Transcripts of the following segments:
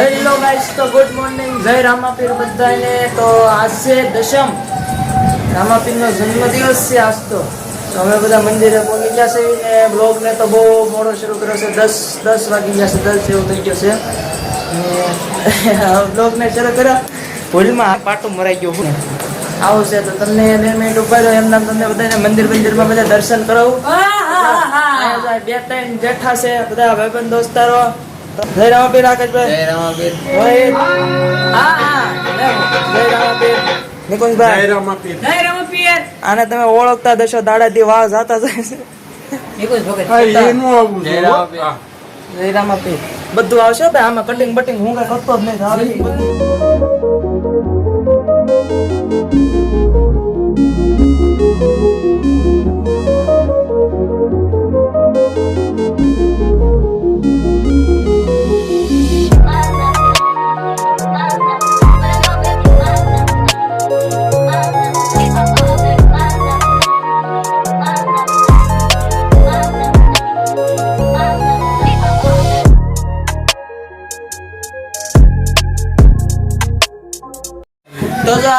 Hello guys તો good morning જય રામાપીર બધાને. તો આજ છે દશમ. રામાપીરનો જન્મદિવસ છે આજ તો. અમે બધા મંદિરે પહોંચી ગયા છે ને બ્લોગને તો બહુ મોડો શરૂ કર્યો છે. દસ દસ વાગી ગયા છે. દસ જેવું થઈ ગયો છે. ને બ્લોગને શરૂ કર્યો. ભૂલમાં પાટું મરાઈ ગયું હું. આવું છે તો તમને બે મિનિટ ઊભા રહ્યો એમના તમને બધાને મંદિર મંદિરમાં બધા દર્શન કરાવું. બે ત્રણ જેઠા છે. બધા ભાઈબંધ દોસ્તારો. જય રામાપીર રાકેશભાઈ. જય હા હા. જય રામાપીર. નિકુંજભાઈ. આને તમે ઓળખતા દશો દાડાથી વાહ જાતા જાય છે જય રામાપીર. જય રામાપીર. બધું આવશે ભાઈ. આમાં કટિંગ બટિંગ હું કઈ કરતો જ નહીં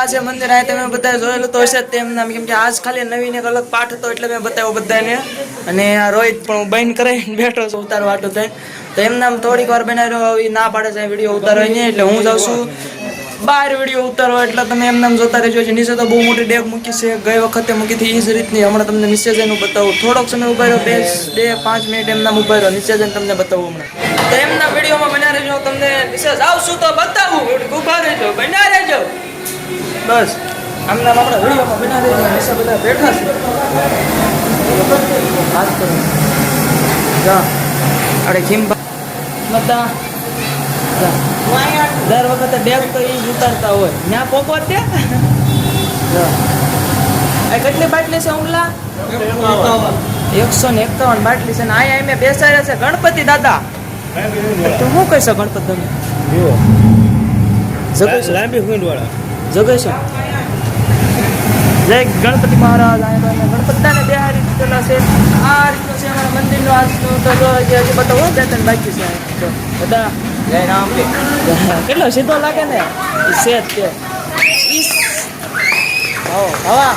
આજે મંદિર આ તમે બધા જોયેલું તો હશે જ તેમના કેમ કે આજ ખાલી નવીન અલગ પાઠ હતો એટલે મેં બતાવ્યો બધાને અને આ રોહિત પણ હું બંધ કરાવીને બેઠો છું ઉતાર વાટો થઈ. તો એમ નામ થોડીક વાર બનાવ્યો આવી ના પાડે છે વીડિયો ઉતારવા નહીં, એટલે હું જાઉં છું. બહાર વીડિયો ઉતારો એટલે તમે એમ નામ જોતા રહેજો. છે નીચે તો બહુ મોટી ડેક મૂકી છે, ગઈ વખતે મૂકી હતી એ જ રીતની હમણાં તમને નીચે જઈને બતાવું. થોડોક સમય ઊભા રહ્યો, બે બે, પાંચ મિનિટ એમના ઊભા રહ્યો, નીચે જઈને તમને બતાવું હમણાં. તો એમના વિડીયોમાં બના રહેજો તમને નીચે આવશું તો બતાવું. ઊભા રહેજો બના રહેજો. બસ. આમના આપણા વિડીયોમાં બના હંમેશા બધા બેઠા છે વાત કરો. જા. અરે ખીમ બધા દર વખતે બેગ તો એ જ ઉતારતા હોય. ત્યાં પોપો તે જા. આ કેટલી બાટલી છે ઉંગલા? એકસો ને એકાવન બાટલી છે ને અહીંયા અમે બેસાડ્યા છે ગણપતિ દાદા. તો શું કહીશ ગણપતિ તમે? જીવો લાંબી વાળા જગેશ જય ગણપતિ મહારાજ ગણપતિને બે હારી છે. આ રીતનું છે અમારા મંદિરનો આજનું તો જો હજી હજી બધા હોય બે ત્રણ બાકી છે. તો બધા જય રામ કેટલો સીધો લાગે ને? છે જ તે. હવા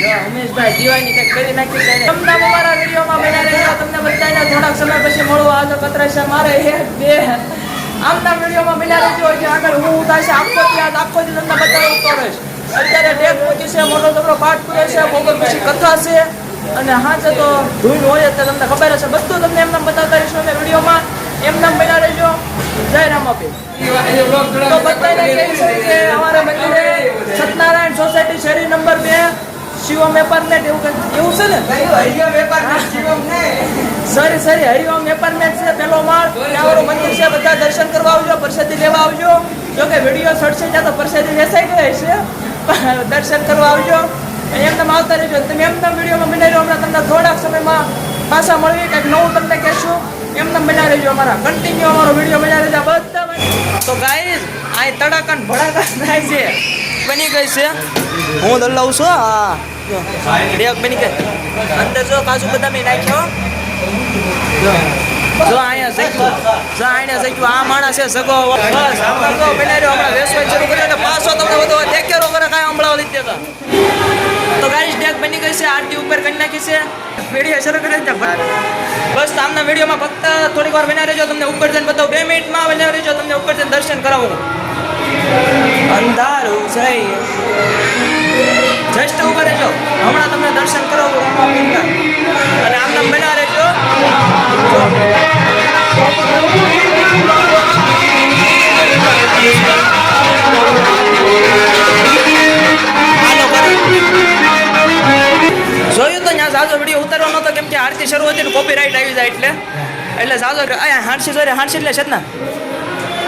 જો, ઉમેશભાઈ દિવાળીની કંઈક કરી નાખી તમને અમારા વિડીયોમાં બન્યા રહેજો. તમને બધાને થોડાક સમય પછી મળવું આજે છે મારે એક બે. આમના વિડીયોમાં મિલા રહેજો જે આગળ હું ઉતારશે. આખો ત્યાં આખો દિન તમને બતાવવું કરીશ અત્યારે ડેક પહોંચી છે, મોટો તબલો પાઠ પૂરે છે બપોર પછી કથા છે. અને હાચે તો ધૂન હોય તે તમને ખબર હશે. બધું તમને એમને બતાવતા રહીશું અમે વિડીયોમાં. એમને મિલા રહેજો જય રામાપીર તો બધાને છે કે અમારા મંદિરે સત્યનારાયણ સોસાયટી શેરી નંબર બે શિવમ એપાર્ટમેન્ટ એવું કંઈક એવું છે ને? સરી સરી હરિયમ એપાર્ટમેન્ટ છે પેલો માળ. ત્યાં મંદિર છે બધા દર્શન કરવા આવજો પરસેદી લેવા આવજો. જો કે વીડિયો સડશે ત્યાં તો પરસેદી વેચાઈ ગઈ છે દર્શન કરવા આવજો. એમ તમે આવતા રહેજો. તમે એમને વિડીયોમાં બનાવી રહ્યો હમણાં તમને થોડાક સમયમાં પાછા મળવી કંઈક નવું તમને કહેશું. એમને બનાવી રહેજો અમારા. કન્ટિન્યુ અમારો વીડિયો બનાવી રહેજો બધા તો ગાઈઝ આ તડાકન ને ભડાકા થાય છે. બની ગઈ છે. હું દલ્લાવું છું. હા. ડેક બની ગઈ અંદર જો કાજુ બદામ નાખ્યો. જો અહીંયા જગ્યું જો અહીંયા જગ્યું આ માણસ છે સગો. બનાવ્યો હમણાં વેસવાઈ શરૂ કર્યો અને પાછો તમને બધો દેખેરો કરે, કાંઈ હમણાં લીધી દેતા. તો ગાઈસ ડેક બની ગઈ છે. આરતી ઉપર કરી નાખી છે. વીડિયો શરૂ કરે છે. બસ, આમના વિડીયોમાં ફક્ત થોડીક વાર બના રહેજો. તમને ઉપર જઈને બતાવું. બે મિનિટમાં બનાવી રહેજો. તમને ઉપર જઈને દર્શન કરાવું. અંધારું છે. જસ્ટ ઉપર રહેજો હમણાં તમને દર્શન કરો. અને આમના બના રહેજો. જોયું તો ત્યાં ઝાઝો વીડિયો ઉતારવાનો હતો કેમ કે આરતી શરૂ હતી કોપીરાઇટ આવી જાય એટલે. એટલે ઝાઝો અહીંયા હાંડસી જોઈ હાંડસી એટલે છે ને.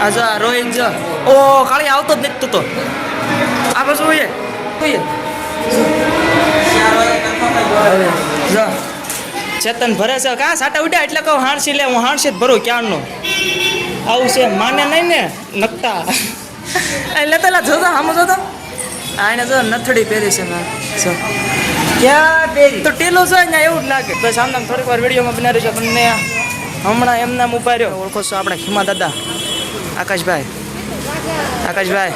આ જો આ રોહિત જો. ઓ, કાળી આવતો જ નથી તું આ બાજુ જોઈએ હવે, જો. ચેતન ભરે છે. કા સાટા ઉડ્યા? એટલે કહું હાણસી લે, હું હાણસી જ ભરું ક્યારનો? આવું છે, માને નહીં ને, નકતા. એટલે પેલા જોતો આમ જોતો. આને જો નથડી પહેરી છે મેં ક્યાં પહેરી? તો ટેલો છે ને એવું જ લાગે. તો આમ થોડીક વાર વિડીયોમાં બનાવી છે તમને હમણાં એમના રહ્યો. ઓળખો છો આપણે ખીમા દાદા. આકાશભાઈ આકાશભાઈ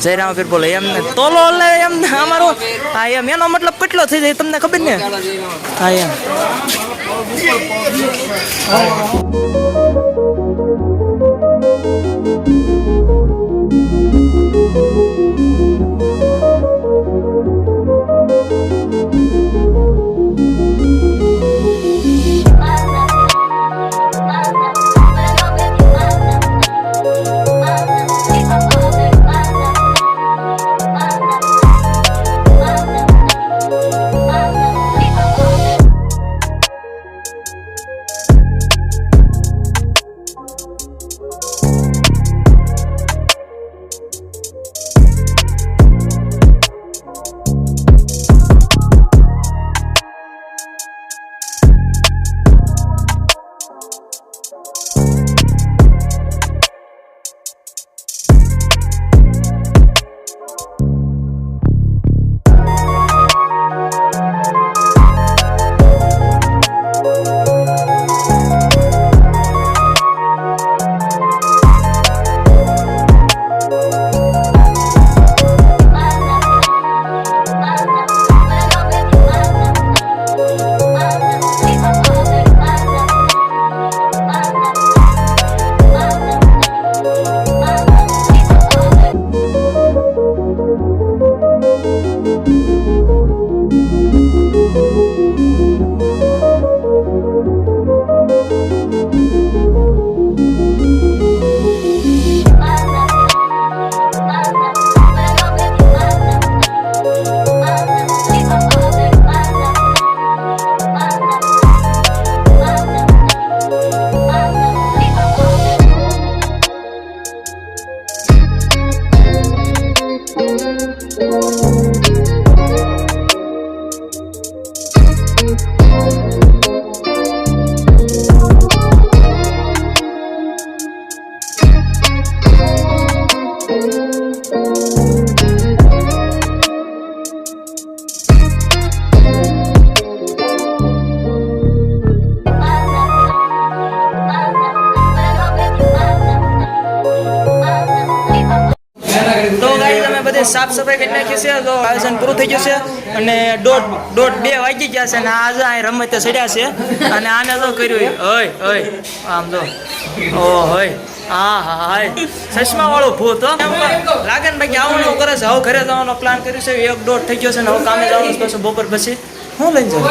જયરામ પીર બોલે એમને તોલો લે એમને અમારો હા એમ એનો મતલબ કેટલો થઈ જાય તમને ખબર ને હા એમ બધે સાફ સફાઈ કરી નાખી છે, તો આયોજન પૂરું થઈ ગયું છે. અને દોઢ દોઢ બે વાગી ગયા છે અને આજે અહીં રમત ચડ્યા છે. અને આને તો કર્યું હોય હોય આમ તો. ઓ હોય હા હા ચશ્મા વાળો ભૂત. લાગે ને બાકી કરે છે. હવે ઘરે જવાનો પ્લાન કર્યો છે. એક દોઢ થઈ ગયો છે ને હવે કામે જવાનું પછી બપોર પછી. હું લઈને જાઉં?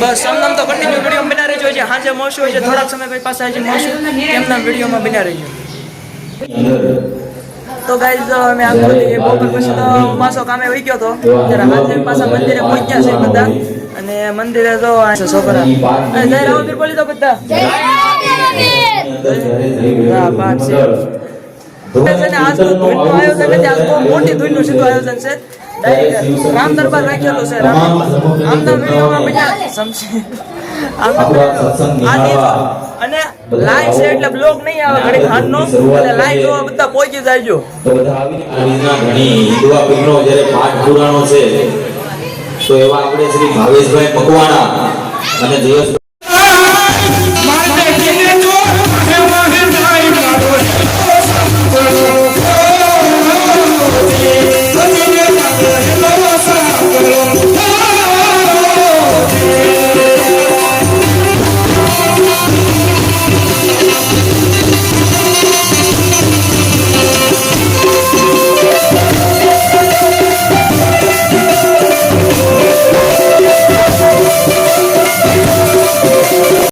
બસ, આમ તો કન્ટિન્યુ વીડિયો બના રહેજો. જે સાંજે મળશું. હોય છે થોડાક સમય પછી પાછા આજે મળશું. એમના વિડીયોમાં બના રહેજો. તો ગાઈઝ અમે આખો દી બપોર પછી તો પાછો કામે વહી ગયો તો ત્યારે હાથે પાછા મંદિરે પહોંચ્યા છે બધા. અને મંદિરે તો છોકરા. જય રામપીર બોલી તો બધા. હા, પાંચ છે. છે આજ તો ધૂનનું આયોજન નથી આજ બહુ મોટી ધૂનનું સીધું આયોજન છે. રામ દરબાર રાખેલો છે. રામ દરબાર સમજી અને લાઈવ છે એટલે બ્લોગ નહીં આવે ઘડી ખાનનો એટલે લાઈવ જોવા બધા પહોંચી જાયજો. તો બધા આવીને ઘણી દુઆ પીરનો જ્યારે પાઠ પુરાણો છે તો એવા આપણે શ્રી ભાવેશભાઈ મકવાણા અને